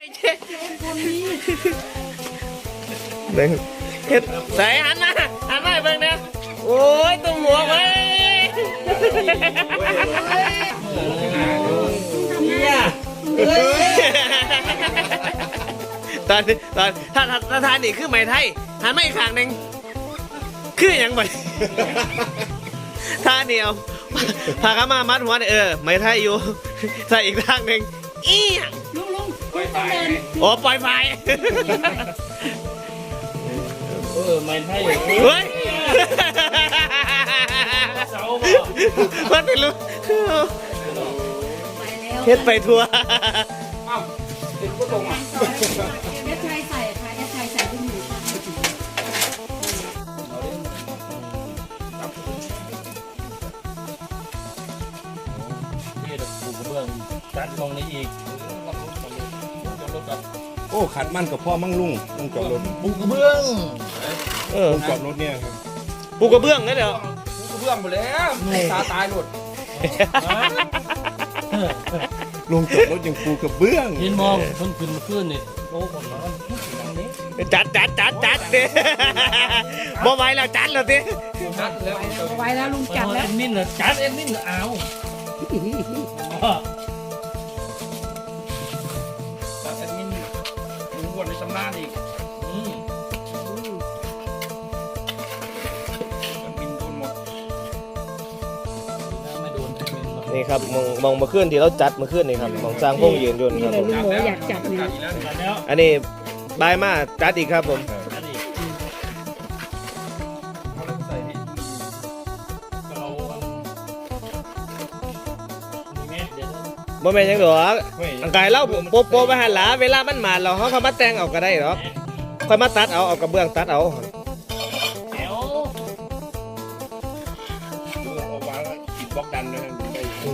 เบิ่งเฮ็ดใส่หันมาหันมาเบิ่งเนี่ยโอ้ยตุ้มหัวไว้ตอนตอนถ้าถ้าทานนี่คือไหมไทยหันมาอีกข้างหนึ่งคือหยังบ่ท่าเดียวพาเขามามัดหัวเนี่ยเออไหมไทยอยู่ใส่อีกข้างหนึ่งอีหยังลุงลุงลุง ต้องเดินโอ้ปล่อยไฟเออไม่ใช่เฮ้ยเสาบ่มันเป็นลูกไปแล้วเฮ็ดไปทัวร์อ้าวติดก็ตรงอะเด็กชายใส่ค่ะเด็กชายใส่ที่หนูค่ะนี่เดี๋ยวปูกระเบื้องจัดมองนี้อีกจอดรถก่อน โอ้ขัดมันกับพ่อมั่งลุงลุงจอดรถปูกระเบื้องเออลุงจอดรถเนี่ยครับปูกระเบื้องนะเดี๋ยวปูกระเบื้องหมดแล้วตาตายหมดลุงจอดรถยังปูกระเบื้องเห็นมองเพิ่งขึ้นมาขึ้นนี่โอ้ผมมานี้จัดจัดจัดจัดเด้บ่ไหวแล้วจัดแล้วดิจัดแล้วไว้แล้วลุงจัจัดดแล้แล้ววเอ็นมินเหรอจัดเอ็นมินเหรอเอา นหรอกนี่ครับมองมองมาขึ้นที่เราจัดมาขึ้นนี่ครับมองสร้างพงยืนยนต์นี่ครับเลผยมลุงบอกอยากจับเนี่ยจัดแล้วอันนี้บายมาจัดอีกครับผมอันนี้เอาแล้วใส่ที่เราอันมีแม่เดี๋ยวนะบ่แม่นหยังดอกเฮ้ยอังกายเล่าโป๊ะโป๊ะไปหันหลาเวลามันมาเราเขาเขามาแต่งเอาก็ได้หรอกค่อยมาตัดเอาเอากระเบื้องตัดเอาแถวลุงเอาวางอิดบล็อกดันนะได้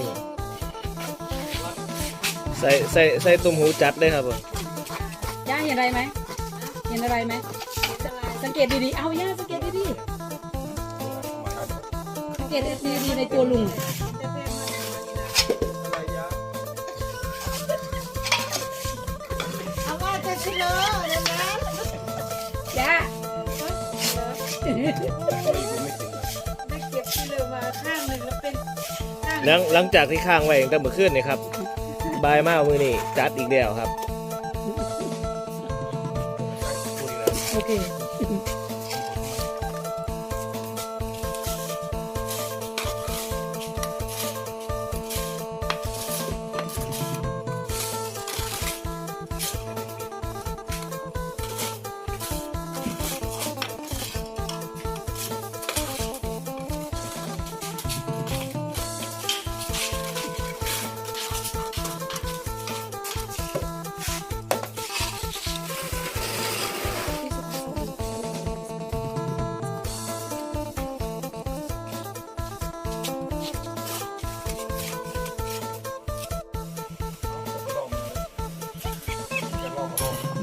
ใส่ใส่ใส่ตุ่มหูจัดเลยครับผมย่าเห็นอะไรไหมเห็นอะไรไหมสังเกตดีๆ เอาย่าสังเกตดีๆสังเกตดีๆในตัวลุงเอาว่าจะชิเลอเลยนะย่าได้เก็บชิเลอมาข้างหนึ่งแล้วเป็นข้าง หลังหลังจากที่ค้างไว้ตั้งแต่เมื่อคืนนี่ครับบายมามือนี่จัดอีกแล้วครับ โอเค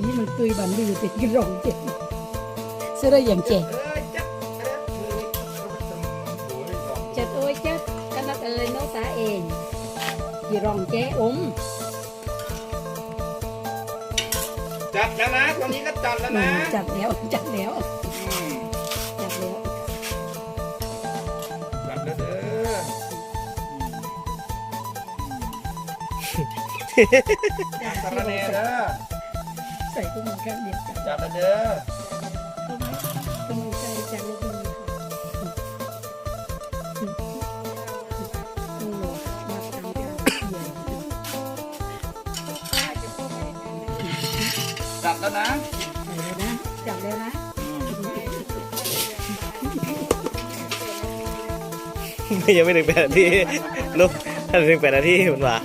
นี่มันตุยบันดือติดกระรองเจ็บเสื้ออย่างเจ็บจัดโอ้ยจัดกันนักเอ้ยน้องตาเองกี่รองแจ้อมจัดแล้วนะตอนนี้ก็จัดแล้วนะจัดแล้วจัดแล้วจัดแล้วจัดแล้วเด้อสารเนเด้อ ใส่ตุ้มกันเดียวกันจัดแล้วเด้อตุ้มใจจังเลยตุ้มมาทำกันจัดแล้วนะนะจับแล้วนะยังไม่ถึงแปดนาทีลูกถ้าถึงแปดนาทีมันว่า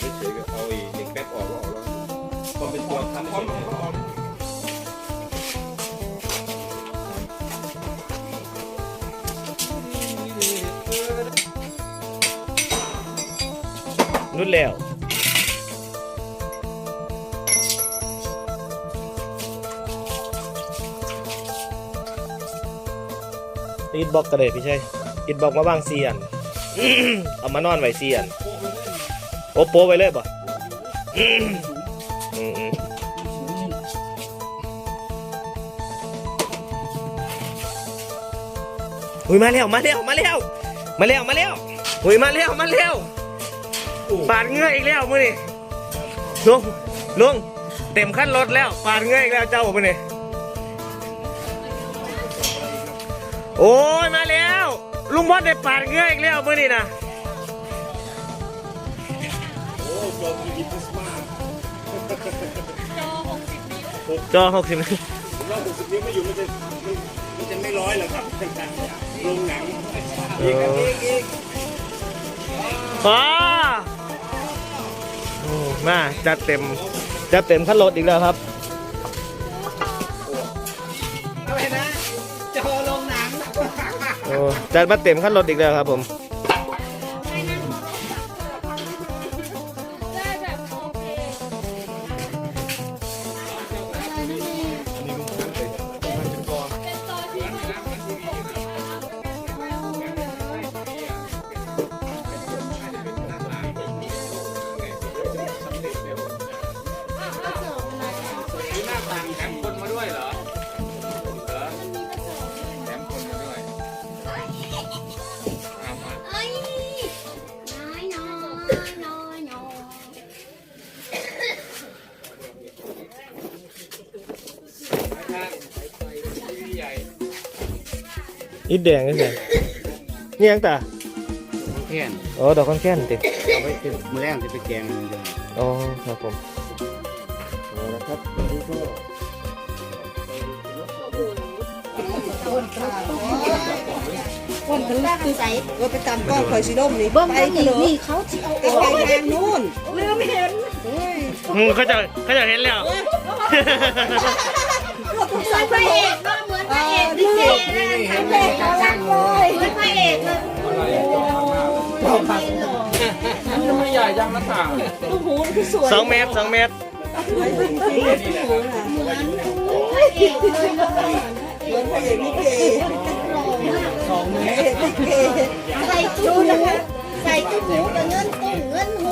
ไปเฉยก็เอาไอ้เด็กแป๊บออกก็ออกแล้วพอเป็นตัวทำพอมก็ออกรุดแล้วอิดบ็อกกระเดยพี่ชัยอิดบ็อกมาบ้างเซียน เอามานอนไว้เซียน โอ้โปะไว้เลยบ่อืมอืมหุยมาแล้วมาแล้วมาแล้วมาแล้วมาแล้วหุยมาแล้วมาแล้วปาดเงื่ออีกแล้วมื้อนี้ลุงลุงเต็มขั้นรถแล้วปาดเงื่ออีกแล้วเจ้ามื้อนี้โอ้ยมาแล้ว ลุงบอสได้ปาดเงื่ออีกแล้วมื้อนี้นะ จอหกสิบผมว่าหกสิบนิ้วไม่อยู่มันจะมันจะไม่ร้อยหรอกครับลงหนังอีกครับอีกอีกฟ้าโอ้มาจัดเต็มจัดเต็มขั้นรถอีกแล้วครับอะไรนะจอลงหนังโอ้จัดมาเต็มขั้นรถอีกแล้วครับผม อิดแดงนี่ไงนี่ยังตาแค่นอ๋อดอกคอนแค้นติเอาไว้เป็นมื้อแรกจะไปแกงมันเดียวอ๋อครับผมคนทะลุตึกใส่ว่าไปตำก้อนคอยสิล่มนี่เบิ้งไปไปกันนี่เหรอนี่เขาสิเอาไปไปทางนู้นลืมเห็นอืมเขาจะเขาจะเห็นแล้วเหมือนพระเอกเนาะเหมือน พระเอกลิเกนะพระเอกกำลังเลยเหมือนพระเอกเลยทำไมใหญ่จังน้าต่างลูกหูมันคือสวยสองเมตรสองเมตรสวยจริงๆลูกหูน่ะเหมือนพระเอกเลยเนะเหมือนพระเอกลิเกหล่อมากพระเอกลิเกใส่ตุ้มหูใส่ตุ้มหูกับเงินตุ้มเงินโฮ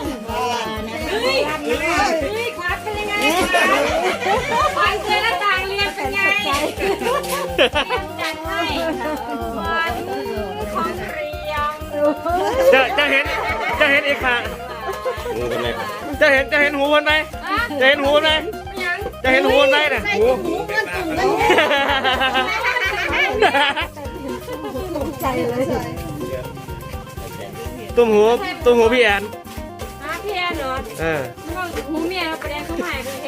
มเฮ้ยเฮ้ยครับเป็นยังไงควันเจอหน้าต่า จัดให้วันของเรียงจะจะเห็นจะเห็นอีกค่ะงูเป็นไรครับจะเห็นจะเห็นหูมันไหมจะเห็นหูมันไหมจะเห็นหูมันไหมน่ะใส่ตุ้มหูเงินตุ้มเงินโฮมใจเลยตุ้มหูตุ้มหูพี่แอนพี่แอนเหรอเออหูเมียเราไปแอนเขาใหม่เลยเห็นตู่มันจะไป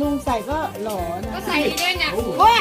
ลุงใส่ก็หล่อนะก็ใส่ด้วยเนี่ยโอ้ย